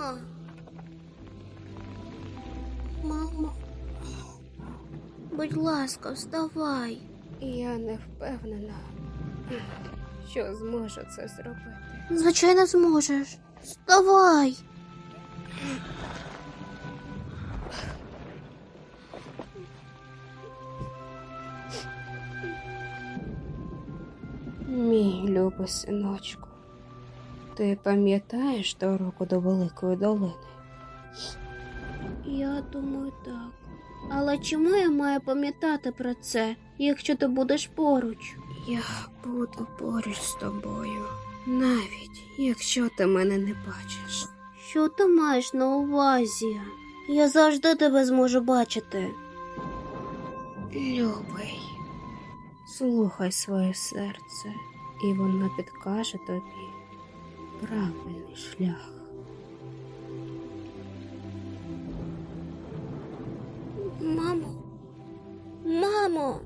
Мамо. Мамо. Будь ласка, вставай. Я не впевнена, що зможу це зробити. Звичайно, зможеш. Вставай. Мій любий синочку, ти пам'ятаєш дорогу до Великої долини? Я думаю, так. Але чому я маю пам'ятати про це, якщо ти будеш поруч? Я буду поруч з тобою, навіть якщо ти мене не бачиш. Що ти маєш на увазі? Я завжди тебе зможу бачити. Любий, слухай своє серце, і воно підкаже тобі правильний шлях. Мамо. Мамо.